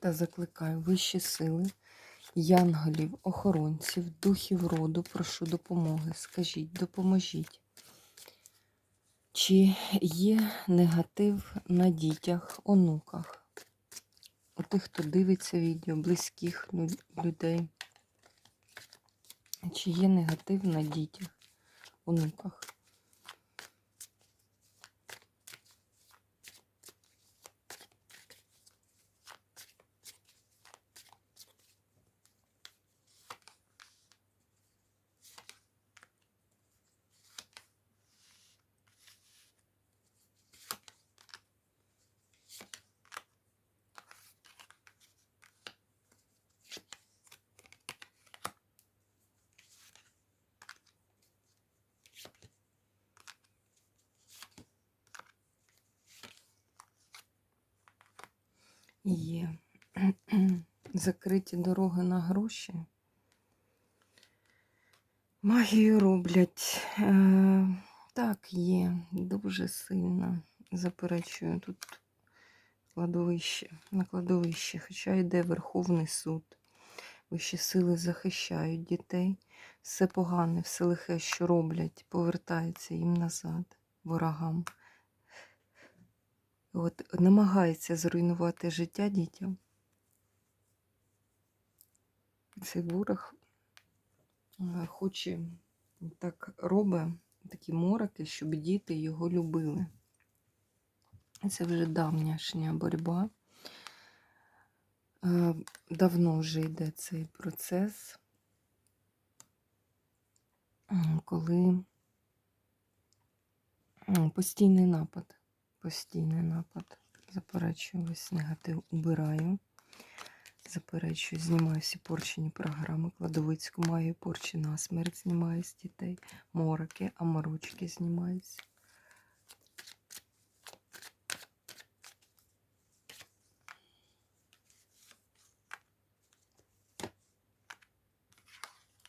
Та закликаю вищі сили, янголів, охоронців, духів роду, прошу допомоги. Скажіть, допоможіть. Чи є негатив на дітях, онуках? У тих, хто дивиться відео, близьких людей? Чи є негатив на дітях, онуках? Є закриті дороги на гроші. Магію роблять. Е, так, є, дуже сильно. Заперечую тут кладовище, на кладовище, хоча йде Верховний суд. Вищі сили захищають дітей. Все погане, все лихе, що роблять, повертається їм назад, ворогам. От, намагається зруйнувати життя дітям. Цей ворог е, хоче так робить такі мороки, щоб діти його любили. Це вже давняшня боротьба. Е, Давно вже йде цей процес, коли постійний напад. Постійний напад. Заперечую весь негатив, убираю. Заперечую, знімаю всі порчені програми. Кладовицьку маю порчі на смерть, знімаю з дітей. Мороки, аморочки знімаються.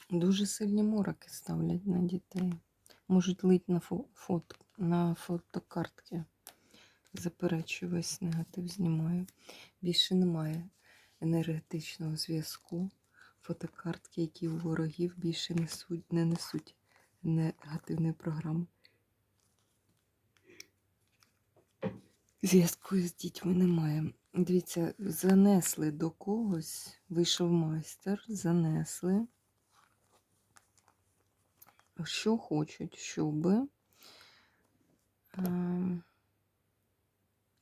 Дуже сильні мороки ставлять на дітей. Можуть лить на фо- фото, на фотокартки. Заперечую весь негатив, знімаю. Більше немає енергетичного зв'язку. Фотокартки, які у ворогів більше несуть, не несуть негативної програми. Зв'язку з дітьми немає. Дивіться, занесли до когось, вийшов майстер, занесли. Що хочуть, щоб е,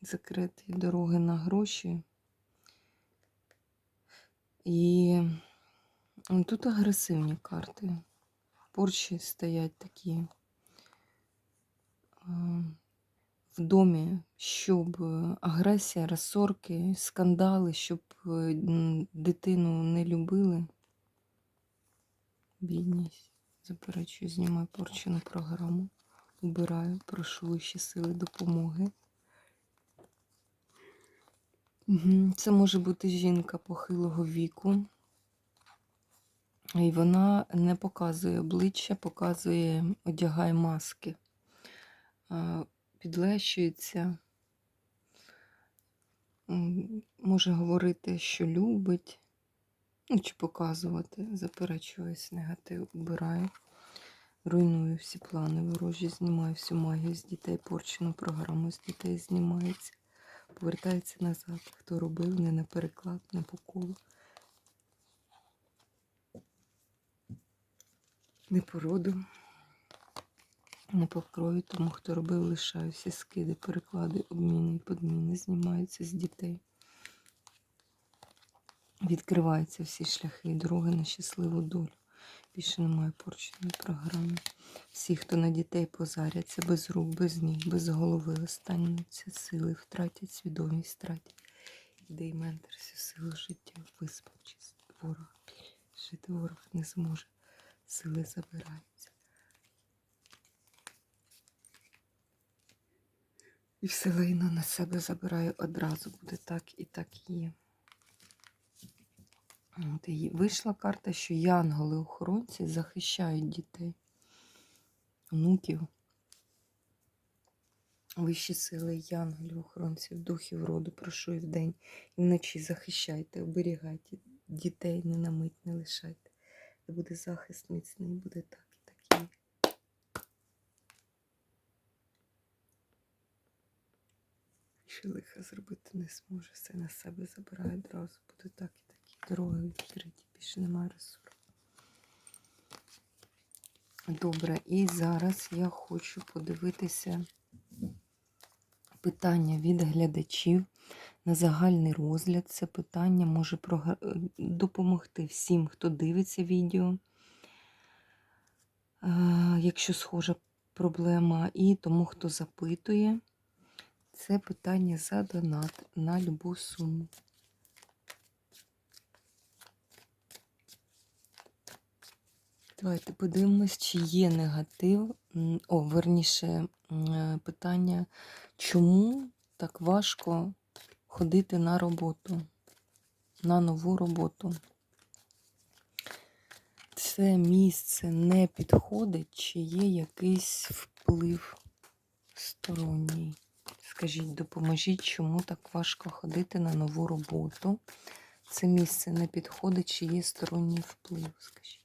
закрити дороги на гроші. І тут агресивні карти. Порчі стоять такі в домі, щоб агресія, розсорки, скандали, щоб е, дитину не любили. Бідність. Заперечую, знімаю порчену програму. Убираю, прошу вищі сили допомоги. Це може бути жінка похилого віку. І вона не показує обличчя, показує, одягає маски. Підлещується, може говорити, що любить, ну, чи показувати. Заперечую весь негатив, убираю. Руйную всі плани ворожі, знімаю всю магію з дітей, порчену програму з дітей знімається. Повертається назад. Хто робив, не на переклад, не по колу. Не по роду, не по крові, тому хто робив, лишаю всі скиди, переклади, обміни і подміни знімаються з дітей. Відкриваються всі шляхи і дороги на щасливу долю. Більше немає порченої програми. Всі, хто на дітей позаряться без рук, без ніг, без голови, остануться сили, втратять свідомість, втратять. Віддай ментор всю силу життя, виспавчись ворога. Жити ворог не зможе, сили забираються. І все на себе забираю одразу, буде так і так є. От і вийшла карта, що янголи-охоронці захищають дітей, онуків. Вищі сили янголів, охоронців, духів роду, прошу і вдень, і вночі захищайте, оберігайте дітей, не на мить не лишайте. І буде захист міцний, буде так і так є. Що лиха зробити не зможе, все на себе забирає одразу. Буде так і такі дороги відкриті, більше немає ресурсу. Добре, і зараз я хочу подивитися питання від глядачів на загальний розгляд. Це питання може е, допомогти всім, хто дивиться відео, е, якщо схожа проблема, і тому, хто запитує. Це питання за донат на любу суму. Давайте подивимось, чи є негатив. О, верніше, е, питання, чому так важко ходити на роботу, на нову роботу? Це місце не підходить, чи є якийсь вплив сторонній? Скажіть, допоможіть, чому так важко ходити на нову роботу? Це місце не підходить, чи є сторонній вплив? Скажіть.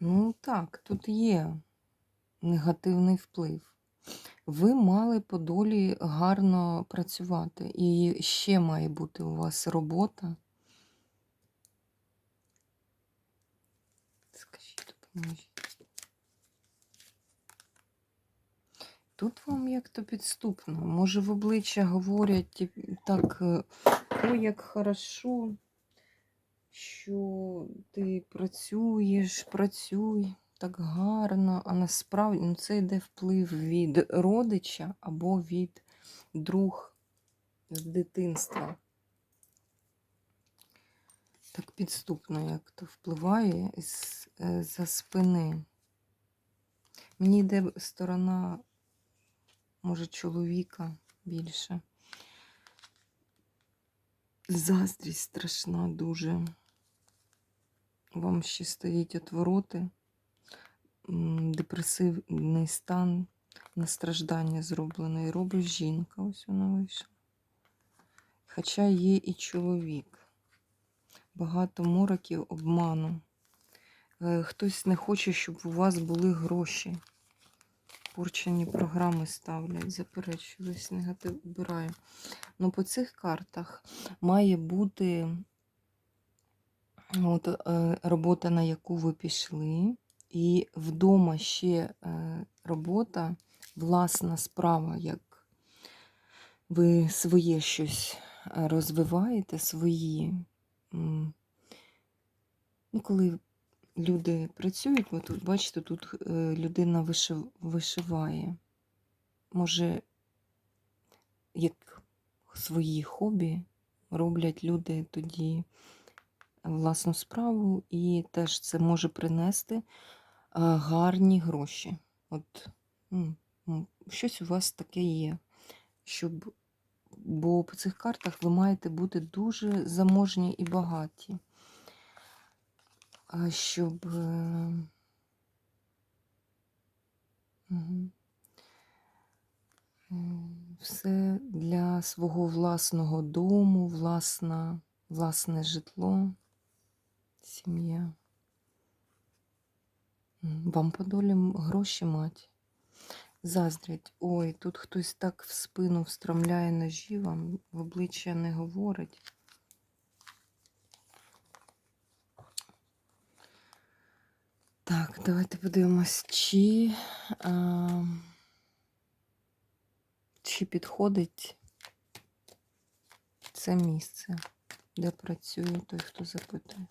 Ну так, тут є негативний вплив. Ви мали по долі гарно працювати. І ще має бути у вас робота. Скажіть, допоможіть. Тут вам як-то підступно. Може, в обличчя говорять так, е, ой, як хорошо, що ти працюєш, працюй так гарно, а насправді ну, це йде вплив від родича або від друг з дитинства. Так підступно, як то впливає з, е, спини. Мені йде сторона, може, чоловіка більше. Заздрість страшна дуже. Вам ще стоїть отвороти, депресивний стан, на страждання зроблено. І робить жінка, ось вона вийшла. Хоча є і чоловік. Багато мороків обману. Е, Хтось не хоче, щоб у вас були гроші. Порчені програми ставлять, заперечую, весь негатив убираю. Ну, по цих картах має бути от, е, робота, на яку ви пішли, і вдома ще е, робота, власна справа, як ви своє щось е, розвиваєте, свої. Ну, коли люди працюють, ви тут бачите, тут людина вишиває. Може, як свої хобі роблять люди тоді власну справу, і теж це може принести гарні гроші. От м, щось у вас таке є. Щоб, бо по цих картах ви маєте бути дуже заможні і багаті. Щоб. е, мгм. М, Все для свого власного дому, власна, власне житло, сім'я. Вам по долі гроші мать. Заздрять. Ой, тут хтось так в спину встромляє ножі, вам в обличчя не говорить. Так, давайте подивимось, чи, а, чи підходить це місце, де працює той, хто запитує.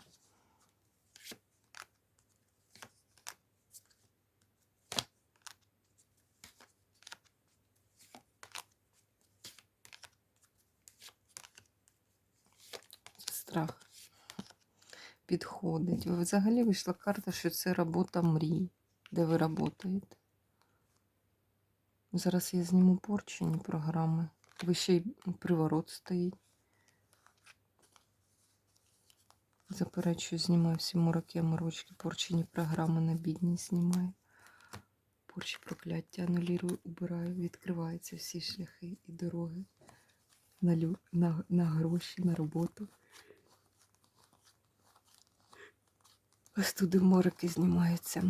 Страх підходить. Взагалі вийшла карта, що це робота мрій, де ви працюєте. Зараз я зніму порчені програми. Ви ще й приворот стоїть. Заперечую, знімаю всі мороки, морочки, порчені програми на бідність знімаю. Порчі прокляття анулірую, убираю, відкриваються всі шляхи і дороги на, лю... на, на гроші, на роботу. Ось туди морики знімаються.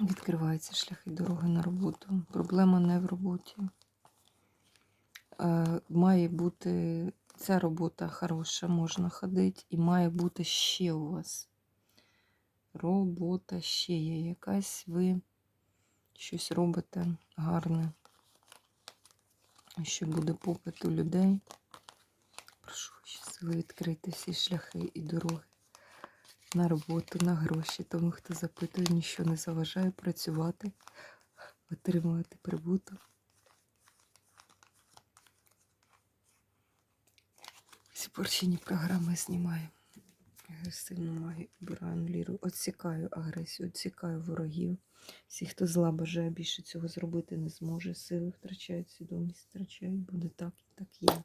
Відкриваються шляхи дороги на роботу. Проблема не в роботі. Е, має бути ця робота хороша, можна ходити, і має бути ще у вас. Робота ще є якась, ви щось робите гарне. Ще буде попит у людей. Прошу щасливо відкрити всі шляхи і дороги на роботу, на гроші. Тому хто запитує, нічого не заважає працювати, отримувати прибуток. Порчені програми знімаю. Агресивну магію обираю анулірую. Отсікаю агресію, відсікаю ворогів. Всі, хто зла бажає більше цього зробити, не зможе. Сили втрачають, свідомість втрачають. Буде так і так є.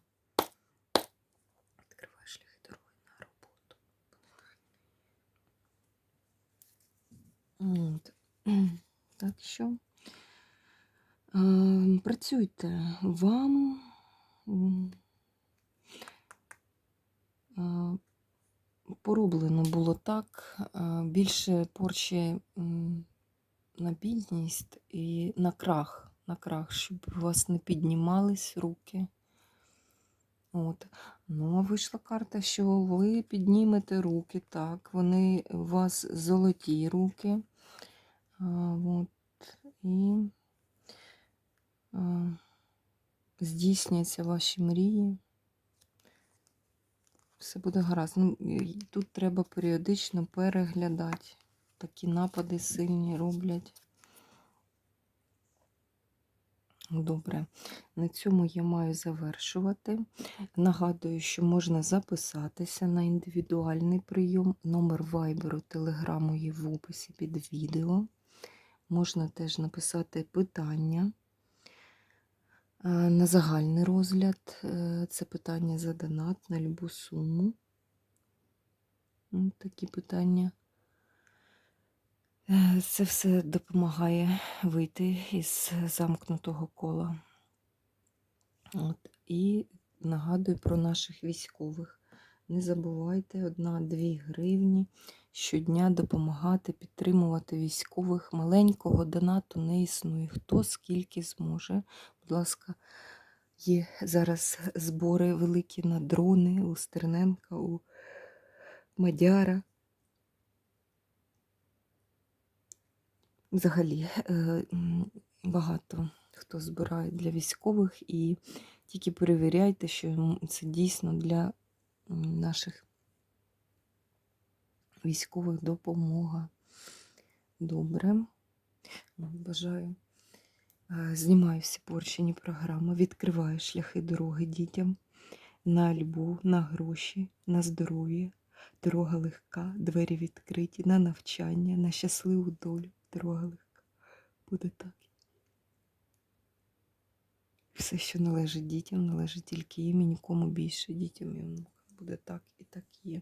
Відкриваю шляхи дороги на роботу. От. Так що е, працюйте вам. е, Пороблено було так. е, Більше порчі на бідність і на крах, на крах, щоб у вас не піднімались руки. От. Ну, а вийшла карта, що ви піднімете руки, так, вони у вас золоті руки. А, от, і а, здійсняться ваші мрії. Все буде гаразд. Ну, тут треба періодично переглядати. Такі напади сильні роблять. Добре, на цьому я маю завершувати. Нагадую, що можна записатися на індивідуальний прийом. Номер вайберу, телеграму є в описі під відео. Можна теж написати питання е, на загальний розгляд. Е, Це питання за донат на любу суму. Такі питання. Е, Це все допомагає вийти із замкнутого кола. От. І нагадую про наших військових. Не забувайте 1-2 гривні щодня допомагати, підтримувати військових. Маленького донату не існує. Хто скільки зможе. Будь ласка, є зараз збори великі на дрони у Стерненка, у Мадяра. Взагалі е, багато хто збирає для військових і тільки перевіряйте, що це дійсно для наших військових допомога. Добре. Ну, Бажаю. Знімаю всі порчені програми, відкриваю шляхи дороги дітям на любов, на гроші, на здоров'я. Дорога легка, двері відкриті, на навчання, на щасливу долю. Дорога легка. Буде так. Все, що належить дітям, належить тільки їм і нікому більше дітям і внукам. Буде так і так є.